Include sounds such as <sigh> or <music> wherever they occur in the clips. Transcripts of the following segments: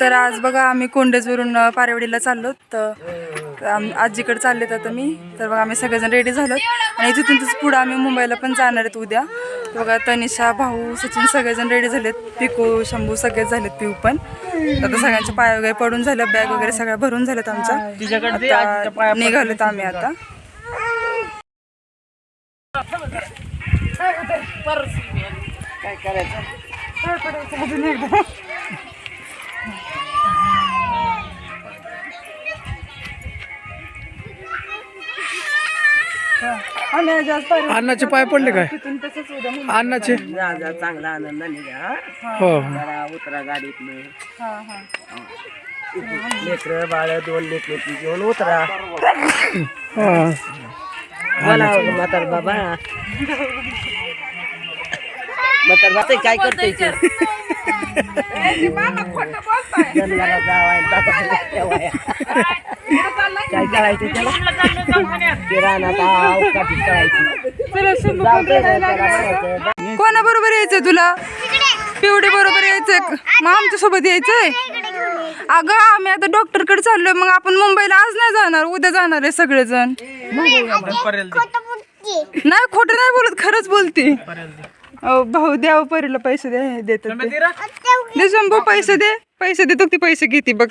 तर आज बघा आम्ही कोंडेजवरून पारेवडीला चाललो तर तर आम- आजीकडे चालले आता मी. तर बघा आम्ही सगळेजण रेडी झालो. आणि तिथून तिथं पुढं आम्ही मुंबईला पण जाणार आहेत उद्या. बघा तनिषा भाऊ सचिन सगळेजण रेडी झालेत. पिकू शंभू सगळेच झालेत पिऊ पण. आता सगळ्यांचे पाय वगैरे पडून झालं बॅग वगैरे सगळ्या भरून झाल्यात आमच्या निघालोत आम्ही आता. काय करायचं? अन्नाचे पाय पडले काय? अन्नाचे? जा जा चांगला आनंदाने घ्या हो. जरा उतरा गाडीतनं. हा हा. लेकर बाळ दोन लेकर घेऊन उतरा. हा. बोला म्हातार बाबा. म्हातार बाबा काय करतोय ते? जंगलाला जावाय. काय करायचं त्याला? ते रानात आव, काठी करायची जाऊ दे रे, त्याला म्हणायचं, कोणाबरोबर यायचंय तुला? पिवडी बरोबर यायचंय मग आमच्यासोबत यायचंय. अगं आम्ही आता डॉक्टरकडे चाललोय. मग आपण मुंबईला आज नाही जाणार उद्या जाणार आहे सगळेजण. नाही खोटं नाही. बोलत. खरंच बोलते. अहो, भाऊ द्यावं परीला पैसे दे देतात ते. दे शंभू पैसे दे. पैसे देतो ती पैसे घेते बघ.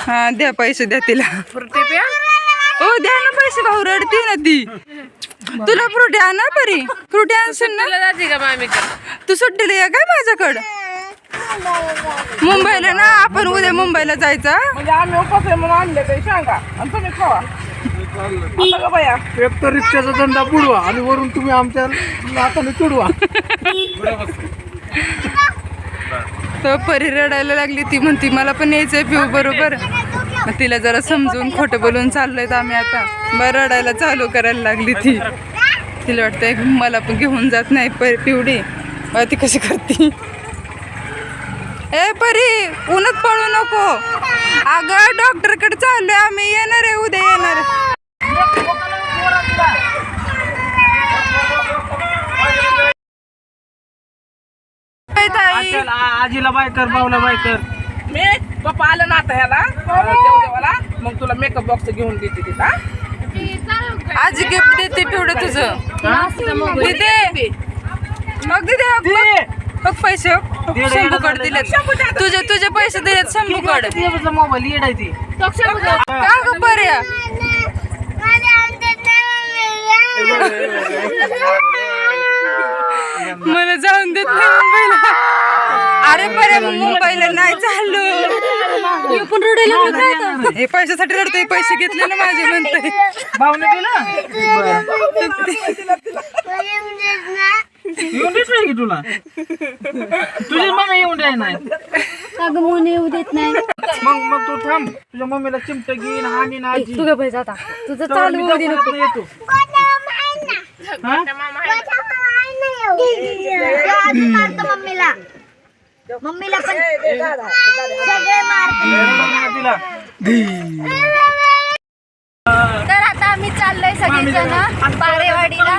हा द्या पैसे द्या तिला. हो द्या ना पैसे भाऊ रडते ना ती. तुला फ्रुटी आण ना परी. फ्रुटी आणशील ना? तू सुट्टीला या काय माझ्याकडं? मुंबईला ना आपण उद्या मुंबईला जायचं? म्हणजे आम्ही उपास आहे म्हणून आणले काही सांगा आणि तुम्ही खावा. आता का बाया? एक तर रिक्षाचा धंदा बुडवा आणि वरून तुम्ही आमच्या हाताने तुडवा. <laughs> तर परी रडायला लागली ती म्हणती मला पण यायचंय पिऊ बरोबर? तिला जरा समजून खोटं बोलून चाललोय तर आम्ही आता. बरं रडायला चालू करायला लागली ती. तिला वाटतंय मला पण घेऊन जात नाही पर पिवडी. मग ती कशी करते? ए परी उन्हात पळू नको. अगं डॉक्टरकडे चाललोय आम्ही. येणार आहे उद्या येणार आहे. काय ताई. आजीला बाय कर भाऊला बाय कर. मी पप्पा आलं ना आता ह्याला देवदेवाला मग तुला मेकअप बॉक्स घेऊन देते तिला आज गिफ्ट देते पिवडं तुझं. दिदे. मग दिदे. बघ पैसे. शंभूकड दिलेत. तुझे तुझे पैसे दिलेत शंभूकड मोबाईल येड आहे ती. का ग पर्या? मला जाऊन देत नाही. अरे पर्या मग मुंबईला नाही चाललो हे पैशासाठी रडतोय पैसे घेतले ना माझे म्हणतोय भाऊने दिलं येऊन देत नाही की तुला? तुझी मम्मी येऊन द्याय नाही. म्हणून येऊ देत नाही. मग मग तू थांब. तुझ्या मम्मीला चिमट घेईन आणि ना आजी. तुझं पैसे आता. तुझं तर चालू मी होऊ दे येतो. मम्मीला मम्मीला पण सगळे तर आता आम्ही चाललोय सगळेजण पारेवाडीला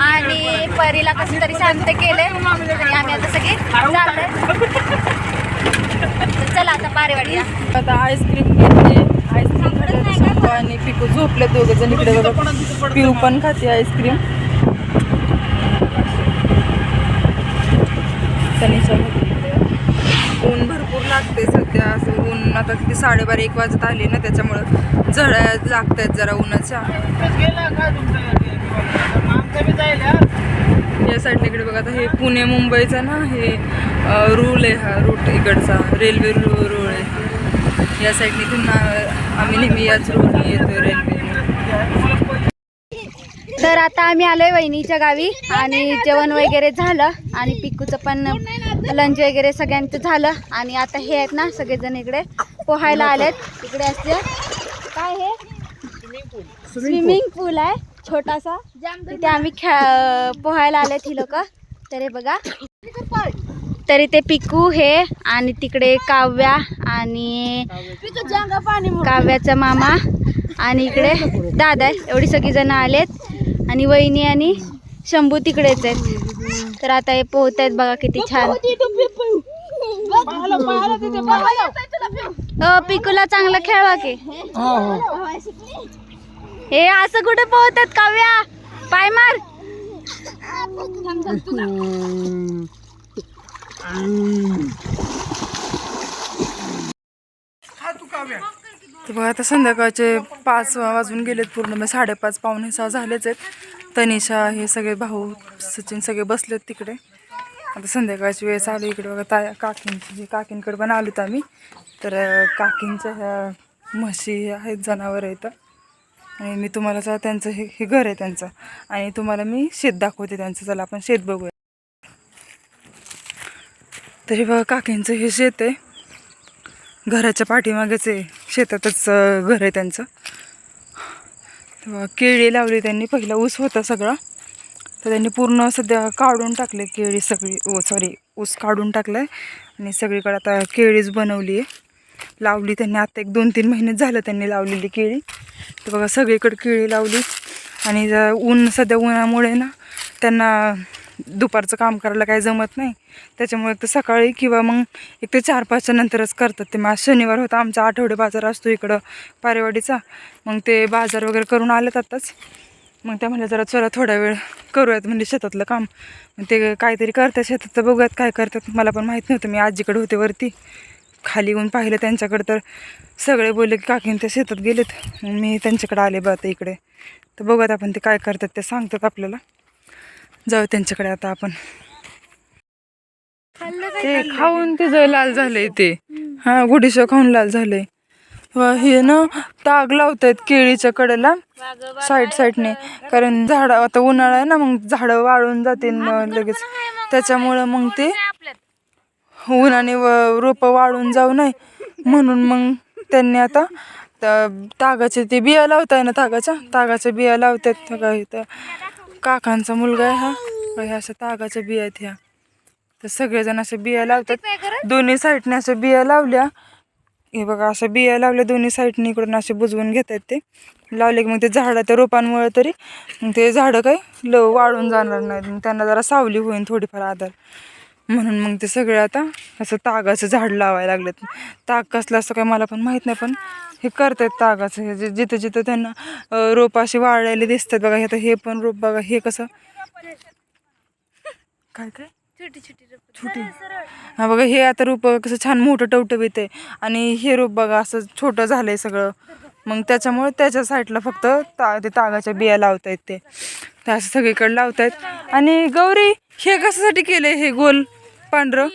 आणि परीला कसं तरी शांत केलंय. आणि आम्ही आता सगळे चाललोय. चला आता पारेवाडीला आता आईस्क्रीम घेतली आईस्क्रीम आणि पिकू झोपले दोघं जण इकडे बघा. पिऊ पण खाते आईस्क्रीम इकडे. ऊन भरपूर लागते सध्या. असं ऊन आता किती साडेबारा एक वाजत आले ना त्याच्यामुळं झळ्या लागत आहेत जरा उन्हाच्या का या साईडला इकडे बघा आता हे पुणे मुंबईचा ना हे रूल आहे हा रूट इकडचा रेल्वे रूळ आहे. या साईडने इथून आम्ही नेहमी याच रोडने येतो रेल्वे. तर आता आम्ही आलोय वहिनीच्या गावी आणि जेवण वगैरे झालं आणि पिकूचं पण लंच वगैरे सगळ्यांचं झालं. आणि आता हे आहेत ना सगळेजण इकडे पोहायला आलेत. इकडे असते काय हे? स्विमिंग पूल आहे. छोटासा. तिथे आम्ही खेळ पोहायला आलेत ही लोक. तर हे बघा. तरी ते पिकू हे आणि तिकडे काव्या आणि काव्याचा मामा आणि इकडे दादा आहे. एवढी सगळी जण आलेत. आणि वहिनी आणि शंभू तिकडेच आहेत. तर आता हे पोहत आहेत बघा किती छान. पिकूला चांगलं खेळवा की. हे असं कुठे पोहतात काव्या? पाय मार. तर बघा आता संध्याकाळचे पाच वाजून गेलेत पूर्ण. मग साडेपाच पावणे सहा झालेच आहेत. तनिषा हे सगळे भाऊ सचिन सगळे बसलेत तिकडे. आता संध्याकाळची वेळ चालू इकडे बघा ताया काकींची जी काकींकडे पण आलोत आम्ही. तर काकींच्या ह्या म्हशी आहेत जनावर आहेत. आणि मी तुम्हाला चला त्यांचं हे हे घर आहे त्यांचं. आणि तुम्हाला मी शेत दाखवते त्यांचं. चला आपण शेत बघूया. तरी बघा काकींचं हे शेत आहे. घराच्या पाठीमागेच आहे शेतातच घर आहे त्यांचं. तेव्हा केळी लावली त्यांनी पहिला ऊस होता सगळा. तर त्यांनी पूर्ण सध्या काढून टाकले केळी सगळी ओ सॉरी ऊस काढून टाकलं आहे आणि सगळीकडे आता केळीच बनवली आहे. लावली त्यांनी आता एक दोन तीन महिने झालं त्यांनी लावलेली केळी. तर बघा सगळीकडे केळी लावली. आणि ऊन सध्या उन्हामुळे ना त्यांना दुपारचं काम करायला काही जमत नाही. त्याच्यामुळे तर सकाळी किंवा मग एक ते चार पाचच्या नंतरच करतात ते. मग शनिवार होता आमचा आठवडे बाजार असतो इकडं पारेवाडीचा. मग ते बाजार वगैरे करून आलेत आत्ताच. मग त्या म्हणलं जरा चला थोडा वेळ करूयात म्हणजे शेतातलं काम. मग ते काहीतरी करतात शेतात तर बघूयात काय करतात. मला पण माहीत नव्हतं मी आजीकडे होते वरती. खाली येऊन पाहिलं त्यांच्याकडे तर सगळे बोलले की काकीन ते शेतात गेलेत. मी त्यांच्याकडे आले बा आता इकडे. तर बघूयात आपण ते काय करतात ते सांगतात आपल्याला. जाऊ त्यांच्याकडे आता आपण. ते खाऊन ते लाल झालंय ते. हा गुडीशो खाऊन लाल झालंय. व हे ना ताग लावतायत केळीच्या कडेला. साईड साईडने. कारण झाड आता उन्हाळा आहे ना मग झाडं वाळून जातील मग लगेच. त्याच्यामुळं मग ते उन्हाने रोपं वाळून जाऊ नये. म्हणून मग त्यांनी आता तागाचे ते बिया लावताय ना तागाच्या? तागाच्या बिया लावतात काकांचा मुलगा आहे हा. ह्या अशा तागाच्या बिया आहेत ह्या. तर सगळेजण असे बिया लावतात. दोन्ही साईडने अशा बिया लावल्या. हे बघा असं बिया लावल्या. दोन्ही साईडने इकडून असे बुजवून घेतात ते. लावले की मग ते झाडं त्या रोपांमुळे तरी मग ते झाडं काय ल वाळून जाणार नाहीत. मग त्यांना जरा सावली होईल थोडीफार आधार. म्हणून मग ते सगळे आता असं तागाचं झाड लावायला लागलेत. ताग कसलं असं काय मला पण माहीत नाही पण हे करतात तागाचं. हे जिथं जिथं त्यांना रोप असे वाळलेले दिसतात बघा हे आता हे पण रोप बघा हे कसं? काय काय? छोटी. हा बघा हे आता रोप कसं छान मोठं टवटवीत आहे. आणि हे रोप बघा असं छोटं झालंय सगळं. मग त्याच्यामुळे त्याच्या साईडला फक्त ता ते तागाच्या बिया लावतायत ते. ते असं सगळीकडे लावतायत. आणि गौरी हे कशासाठी केले हे गोल पांढरं?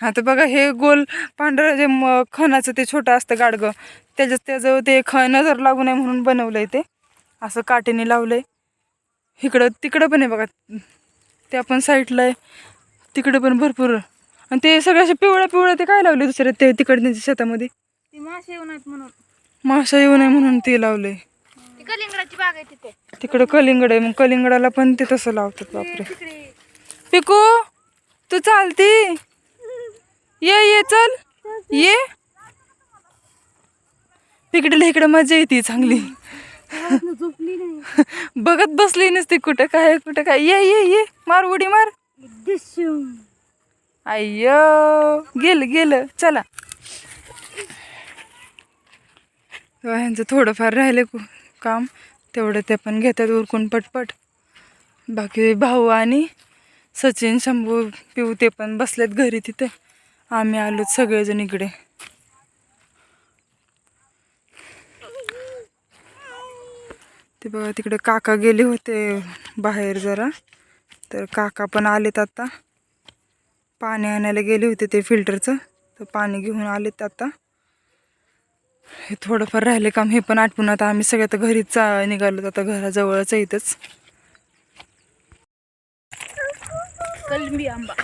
हा तर बघा हे गोल पांढरं जे म- खणाचं ते छोटं असतं गाडगं. त्याच्यात त्याचं ते ख नजर लागू नये म्हणून बनवलंय ते. असं काटेने लावलंय. इकडं तिकडं पण आहे बघा. ते आपण साईडला आहे. तिकडे पण भरपूर. आणि ते सगळे असे पिवळ्या पिवळ्या ते काय लावले दुसऱ्या ते तिकडे त्यांच्या शेतामध्ये म्हणून. माशा येऊ नये म्हणून ते लावले. कलिंगडाची बाग आहे तिथे. तिकडं कलिंगड आहे मग कलिंगडाला पण ते तसं लावतात बापरे. पिकू तू चालती? ये ये चल. ये. तिकडे इकडे मजा येते चांगली. झोपली नाही बघत बसली नसते कुठं काय कुठं काय. ये ये ये. मार उडी मार. अय्यो गेलं गेलं. चला. तेव्हा ह्यांचं थोडंफार राहिले काम तेवढं ते पण घेतात उरकून पटपट. बाकी भाऊ आणि सचिन शंभू पिऊ ते पण बसलेत घरी तिथे. आम्ही आलोत सगळेजण इकडे. ते बघा तिकडे काका गेले होते बाहेर जरा. तर काका पण आलेत आता. पाणी आणायला गेले होते ते फिल्टरचं. तर पाणी घेऊन आलेत आता. हे थोडंफार राहिले काम हे पण आटपून. आता आम्ही सगळे आता घरीच निघालो आता घराजवळच इथंच. कलमी आंबा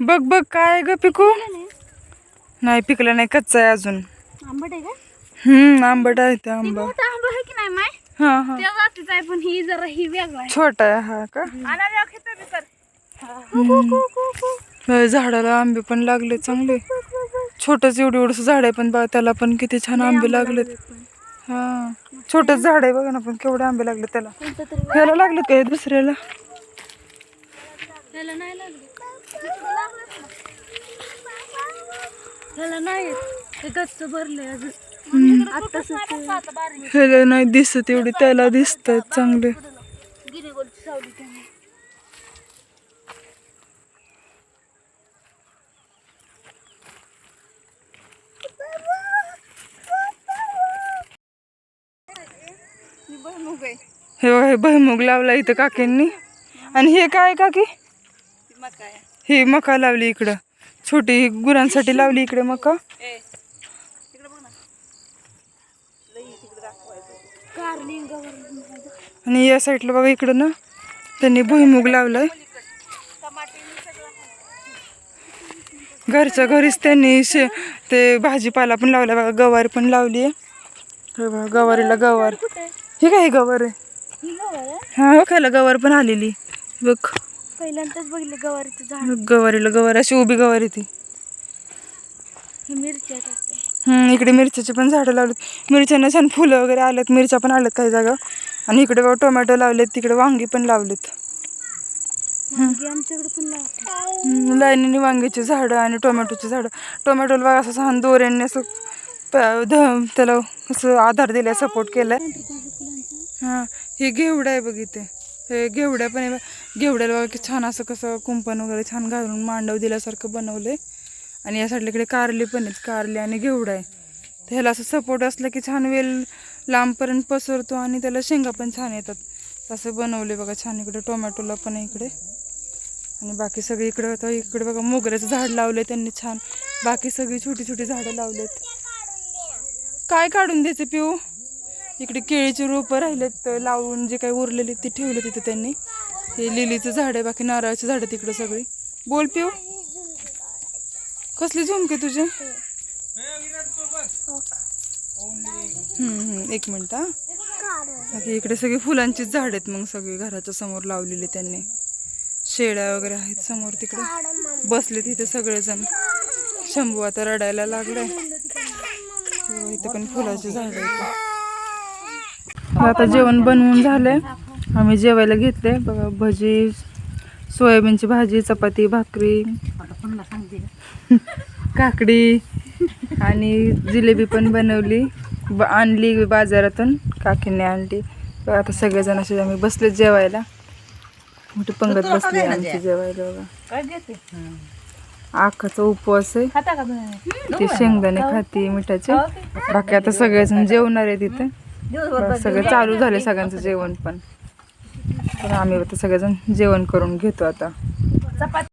बघ बघ काय ग पिकू? नाही पिकला नाही. कच्चा आहे अजून. आंबट आहे का? हम्म आंबट आहे ते आंबा. मोठा आंबा आहे की नाही माय? हा हा. त्या जातीच आहे पण ही जरा ही वेगळा आहे. छोटा आहे हा का? झाडाला आंबे पण लागले चांगले. छोटच एवढं एवढंसं झाड आहे पण बा त्याला पण किती छान आंबे लागलेत. हा छोटच झाड आहे बघा ना पण केवढे आंबे लागले त्याला. ह्याला लागले काय दुसऱ्याला? नाही ह्याला दिसत एवढे त्याला दिसतात चांगले. हे बघा, हे भैमुग लावला इथं काकींनी. आणि हे काय काकी? ही मका लावली इकडं. छोटी ही गुरांसाठी लावली इकडे मका. आणि या साईडला बघा इकडं ना त्यांनी भुईमुग लावलाय. घरच्या घरीच त्यांनी शे ते भाजीपाला पण लावला बघा गवार पण लावली आहे बघा गवारीला गवार. हे काय गवार आहे? ही गवार आहे? हा हो खायला गवार पण आलेली. बघ. पहिल्यांदाच बघितलं गवारीचं झाड. गवारीला गवार अशी उभी गवार आहे ती. ही मिरच्या हम्म, इकडे मिरच्याची पण झाडं लावलीत. मिरच्यांना छान फुलं वगैरे आलेत मिरच्या पण आल्यात काही जागा. आणि इकडे बघा टोमॅटो लावलेत तिकडे वांगी पण लावलेत. वांगी आमच्याकडे पण लावते हम्म, लाईनीने वांग्याची झाडं आणि टोमॅटोची झाडं. टोमॅटोला बघा असं छान दोऱ्यांनी असं प- ध- त्याला असं आधार दिलाय सपोर्ट केलाय. हां हे घेवडं आहे बघ इथे. हे घेवड्या पण आहे घेवड्याला बघा की छान असं कसं कुंपण वगैरे छान घालून मांडव दिल्यासारखं बनवलंय. आणि या साईडला इकडे कारली पण आहेत कारली आणि घेवडा आहे. तर ह्याला असं सपोर्ट असलं की छान वेल लांबपर्यंत पसरतो आणि त्याला शेंगा पण छान येतात. असं बनवले बघा छान इकडे टोमॅटोला पण आहे इकडे. आणि बाकी सगळी इकडे आता इकडे बघा मोगऱ्याचं झाड लावलं त्यांनी छान. बाकी सगळी छोटी छोटी झाडं लावलेत. काय काढून द्यायचं पिऊ? इकडे केळीची रोपं राहिलेत तर लावून जे काही उरलेली ती ठेवली तिथे त्यांनी. हे लिलीचं झाड आहे बाकी नारळाची झाडं तिकडे सगळी. बोल पिऊ. कसली झुमके तुझे? एक मिनिट बाकी इकडे सगळी फुलांचीच झाड आहेत मग सगळी घराच्या समोर लावलेली त्यांनी. शेळ्या वगैरे आहेत समोर तिकडे. बसले तिथे सगळेजण. शंभू आता रडायला लागलाय. हो, तेव्हा इथे पण फुलाची झाड आहेत. आता जेवण बनवून झालंय. आम्ही जेवायला घेतले बघा भजी सोयाबीनची भाजी चपाती भाकरी काकडी आणि जिलेबी पण बनवली. ब आणली बाजारातून काकीने आणली. आता सगळेजण असे आम्ही बसले जेवायला. मोठी पंगत बसली आमची जेवायला बघा. आखाचा उपवास आहे. ते शेंगदाणे खाते मिठाचे. बाकी आता सगळेजण जेवणार आहे तिथे. सगळं चालू झाले सगळ्यांचं जेवण पण. तर आम्ही आता सगळेजण जेवण करून घेतो आता.